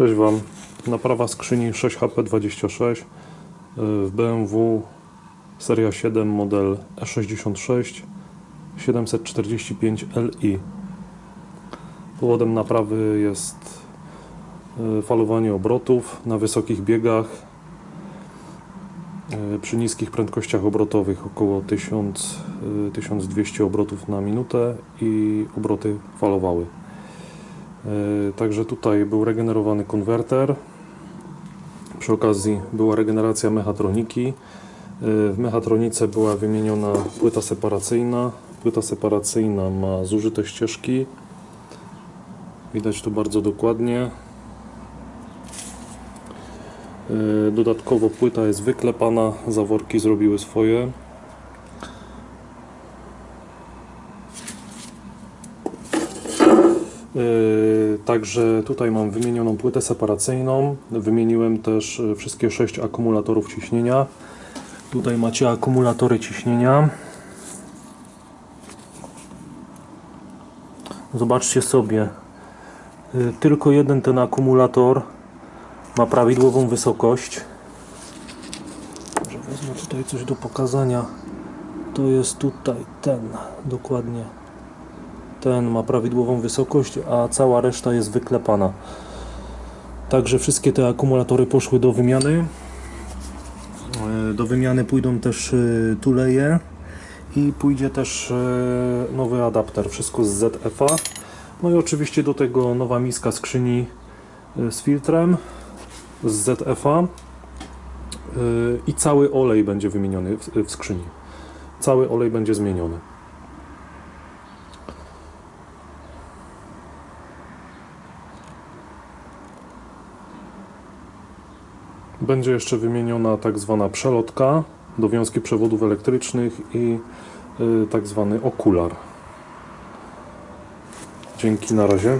Cześć Wam. Naprawa skrzyni 6HP26 y, w BMW seria 7 model E E66 745 Li. Powodem naprawy jest y, falowanie obrotów na wysokich biegach y, przy niskich prędkościach obrotowych około 1000, y, 1200 obrotów na minutę i obroty falowały. Yy, Także tutaj był regenerowany konwerter. Przy okazji była regeneracja mechatroniki. Yy, W mechatronice była wymieniona płyta separacyjna. Płyta separacyjna ma zużyte ścieżki. Widać tu bardzo dokładnie. Yy, Dodatkowo płyta jest wyklepana, zaworki zrobiły swoje. Także tutaj mam wymienioną płytę separacyjną. Wymieniłem też yy, wszystkie 6 akumulatorów ciśnienia. Tutaj macie akumulatory ciśnienia. Zobaczcie sobie. Yy, Tylko jeden ten akumulator ma prawidłową wysokość. Może wezmę tutaj coś do pokazania. To jest tutaj ten, dokładnie ten ma prawidłową wysokość, a cała reszta jest wyklepana. Także wszystkie te akumulatory poszły do wymiany. E, Do wymiany pójdą też e, tuleje i pójdzie też e, nowy adapter, wszystko z ZFA. No i oczywiście do tego nowa miska skrzyni z filtrem z ZFA i cały olej będzie wymieniony w skrzyni. Cały olej będzie zmieniony. Będzie jeszcze wymieniona tak zwana przelotka do wiązki przewodów elektrycznych i y, tak zwany okular. Dzięki, na razie.